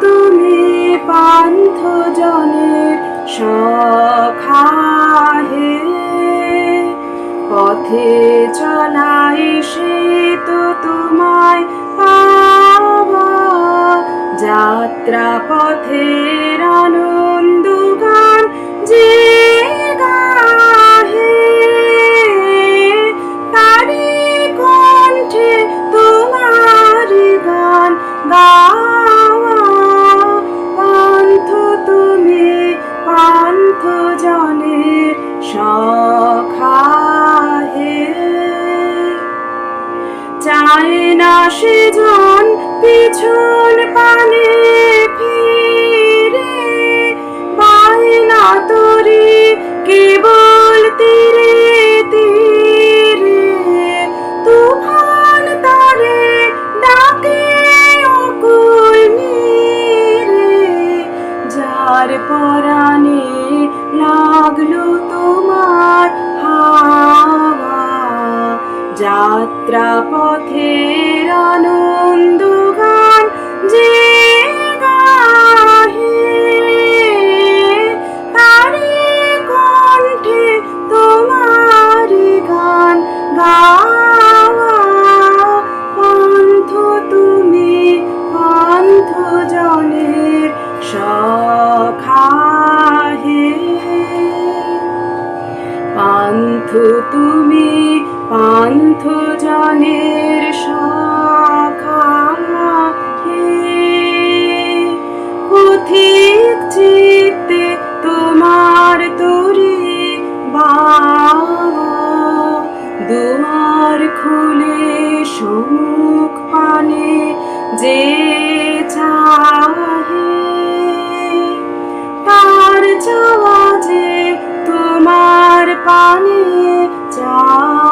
তুমি পান্থ জনের সখাহে। পথে চলাই সে তো তোমায় পাওয়া। যাত্রা পথের আনন্দ গান যে পান্থ জনের সখা হে চায় না সে জন পিছন পানে। যাত্রা পথের আনন্দ গান যে গান পান্থ তুমি হে পান্থ তুমি পান্থ জনের সখা হে পথিক চিত্তে তোমার তরি দুয়ার খুলে সমুখ পানে যে চাহে, তার চাওয়া যে তোমার পানে চাওয়া